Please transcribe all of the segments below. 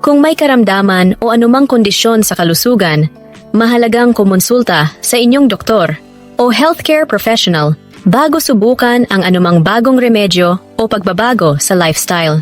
Kung may karamdaman o anumang kondisyon sa kalusugan, mahalagang kumonsulta sa inyong doktor o healthcare professional bago subukan ang anumang bagong remedyo o pagbabago sa lifestyle.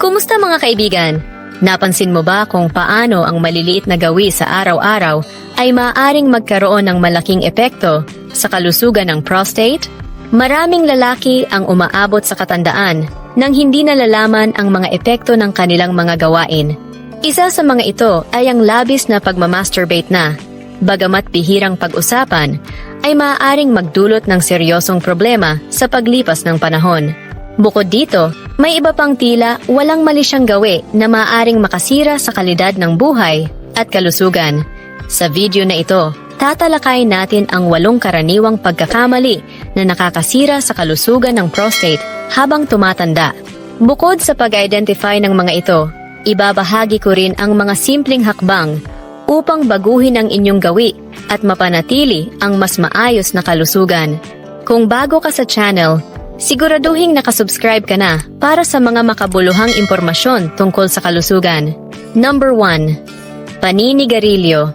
Kumusta mga kaibigan? Napansin mo ba kung paano ang maliliit na gawi sa araw-araw ay maaaring magkaroon ng malaking epekto sa kalusugan ng prostate? Maraming lalaki ang umaabot sa katandaan nang hindi nalalaman ang mga epekto ng kanilang mga gawain. Isa sa mga ito ay ang labis na pagmamasturbate na, bagamat bihirang pag-usapan, ay maaaring magdulot ng seryosong problema sa paglipas ng panahon. Bukod dito, may iba pang tila walang mali siyang gawi na maaaring makasira sa kalidad ng buhay at kalusugan. Sa video na ito, tatalakay natin ang walong karaniwang pagkakamali na nakakasira sa kalusugan ng prostate habang tumatanda. Bukod sa pag-identify ng mga ito, ibabahagi ko rin ang mga simpleng hakbang upang baguhin ang inyong gawi at mapanatili ang mas maayos na kalusugan. Kung bago ka sa channel, siguraduhin nakasubscribe ka na para sa mga makabuluhang impormasyon tungkol sa kalusugan. Number 1. Paninigarilyo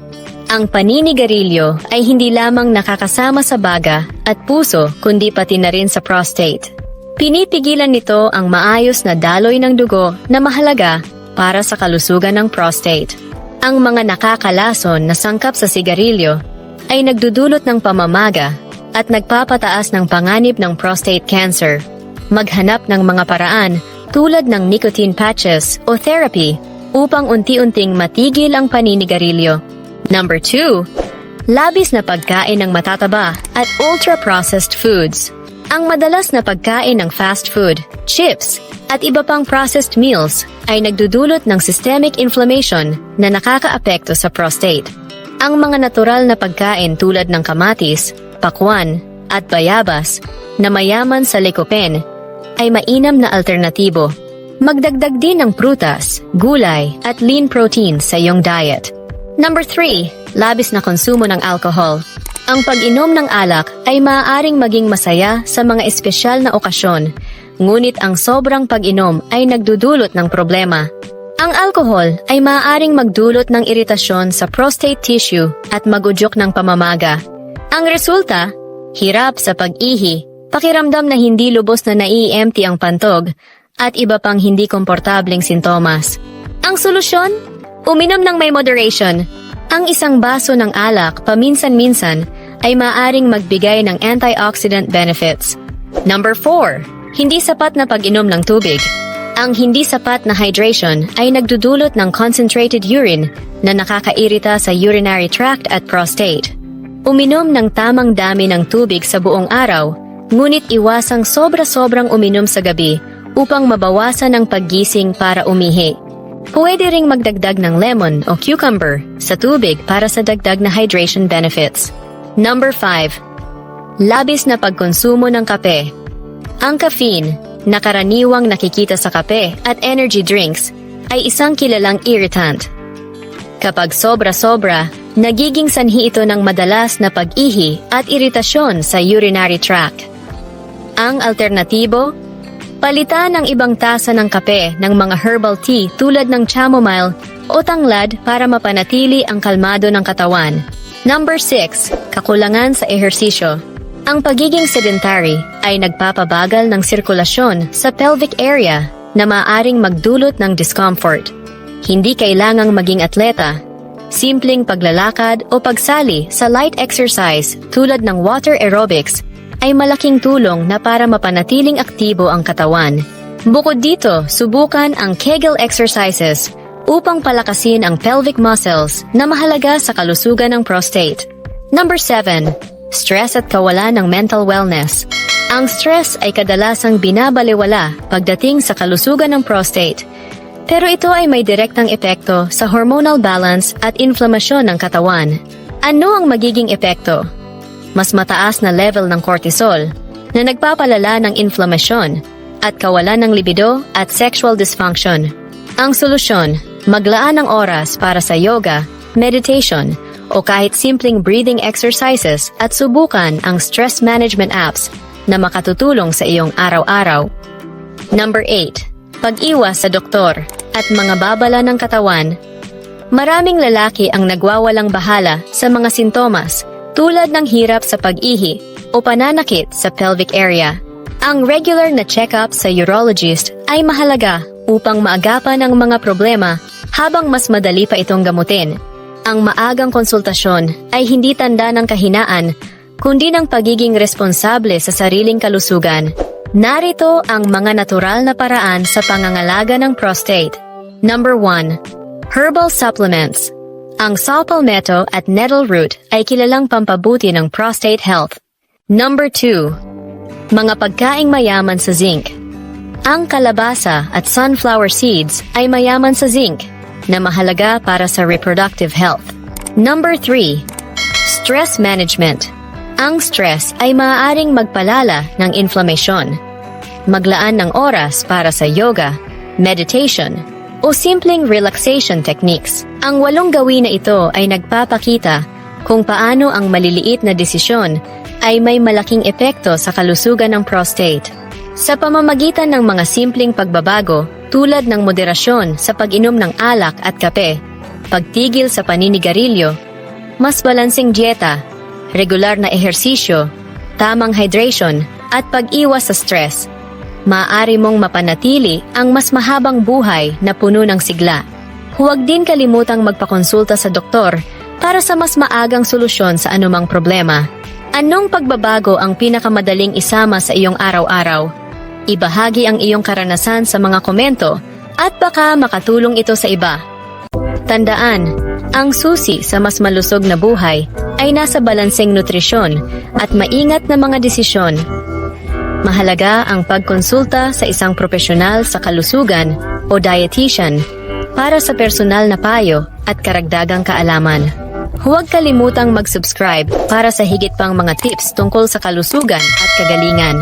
Ang paninigarilyo ay hindi lamang nakakasama sa baga at puso kundi pati na rin sa prostate. Pinipigilan nito ang maayos na daloy ng dugo na mahalaga para sa kalusugan ng prostate. Ang mga nakakalason na sangkap sa sigarilyo ay nagdudulot ng pamamaga at nagpapataas ng panganib ng prostate cancer. Maghanap ng mga paraan tulad ng nicotine patches o therapy upang unti-unting matigil ang paninigarilyo. Number 2. Labis na pagkain ng matataba at ultra-processed foods. Ang madalas na pagkain ng fast food, chips, at iba pang processed meals ay nagdudulot ng systemic inflammation na nakakaapekto sa prostate. Ang mga natural na pagkain tulad ng kamatis, pakwan, at bayabas na mayaman sa lycopene ay mainam na alternatibo. Magdagdag din ng prutas, gulay, at lean protein sa iyong diet. Number 3. Labis na konsumo ng alcohol. Ang pag-inom ng alak ay maaaring maging masaya sa mga espesyal na okasyon, ngunit ang sobrang pag-inom ay nagdudulot ng problema. Ang alcohol ay maaaring magdulot ng iritasyon sa prostate tissue at magudyok ng pamamaga. Ang resulta, hirap sa pag-ihi, pakiramdam na hindi lubos na nai-empty ang pantog, at iba pang hindi komportableng sintomas. Ang solusyon? Uminom ng may moderation. Ang isang baso ng alak paminsan-minsan ay maaring magbigay ng antioxidant benefits. Number 4. Hindi sapat na pag-inom ng tubig. Ang hindi sapat na hydration ay nagdudulot ng concentrated urine na nakakairita sa urinary tract at prostate. Uminom ng tamang dami ng tubig sa buong araw, ngunit iwasang sobra-sobrang uminom sa gabi upang mabawasan ang paggising para umihi. Pwede ring magdagdag ng lemon o cucumber sa tubig para sa dagdag na hydration benefits. Number 5. Labis na pagkonsumo ng kape. Ang caffeine, na karaniwang nakikita sa kape at energy drinks, ay isang kilalang irritant. Kapag sobra-sobra, nagiging sanhi ito ng madalas na pag-ihi at iritasyon sa urinary tract. Ang alternatibo, palitan ng ibang tasa ng kape ng mga herbal tea tulad ng chamomile o tanglad para mapanatili ang kalmado ng katawan. Number 6. Kakulangan sa ehersisyo. Ang pagiging sedentary ay nagpapabagal ng sirkulasyon sa pelvic area na maaring magdulot ng discomfort. Hindi kailangang maging atleta. Simpleng paglalakad o pagsali sa light exercise tulad ng water aerobics ay malaking tulong na para mapanatiling aktibo ang katawan. Bukod dito, subukan ang Kegel exercises upang palakasin ang pelvic muscles na mahalaga sa kalusugan ng prostate. Number 7. Stress at kawalan ng mental wellness. Ang stress ay kadalasang binabaliwala pagdating sa kalusugan ng prostate Pero ito ay may direktang epekto sa hormonal balance at inflamasyon ng katawan. Ano ang magiging epekto? Mas mataas na level ng cortisol na nagpapalala ng inflamasyon at kawalan ng libido at sexual dysfunction. Ang solusyon, maglaan ng oras para sa yoga, meditation, o kahit simpleng breathing exercises at subukan ang stress management apps na makatutulong sa iyong araw-araw. Number 8. Pag-iwas sa doktor at mga babala ng katawan. Maraming lalaki ang nagwawalang bahala sa mga sintomas tulad ng hirap sa pag-ihi o pananakit sa pelvic area. Ang regular na check-up sa urologist ay mahalaga upang maagapan ang mga problema habang mas madali pa itong gamutin. Ang maagang konsultasyon ay hindi tanda ng kahinaan, kundi ng pagiging responsable sa sariling kalusugan. Narito ang mga natural na paraan sa pangangalaga ng prostate. Number 1. Herbal supplements. Ang saw palmetto at nettle root ay kilalang pampabuti ng prostate health. Number 2. Mga pagkaing mayaman sa zinc. Ang kalabasa at sunflower seeds ay mayaman sa zinc na mahalaga para sa reproductive health. Number 3. Stress management. Ang stress ay maaaring magpalala ng inflammation. Maglaan ng oras para sa yoga, meditation, o simpleng relaxation techniques. Ang walong gawin na ito ay nagpapakita kung paano ang maliliit na desisyon ay may malaking epekto sa kalusugan ng prostate. Sa pamamagitan ng mga simpleng pagbabago tulad ng moderasyon sa pag-inom ng alak at kape, pagtigil sa paninigarilyo, mas balansing dieta, regular na ehersisyo, tamang hydration, at pag-iwas sa stress, maaari mong mapanatili ang mas mahabang buhay na puno ng sigla. Huwag din kalimutang magpakonsulta sa doktor para sa mas maagang solusyon sa anumang problema. Anong pagbabago ang pinakamadaling isama sa iyong araw-araw? Ibahagi ang iyong karanasan sa mga komento at baka makatulong ito sa iba. Tandaan, ang susi sa mas malusog na buhay ay nasa balanseng nutrisyon at maingat na mga desisyon. Mahalaga ang pagkonsulta sa isang profesional sa kalusugan o dietitian para sa personal na payo at karagdagang kaalaman. Huwag kalimutang mag-subscribe para sa higit pang mga tips tungkol sa kalusugan at kagalingan.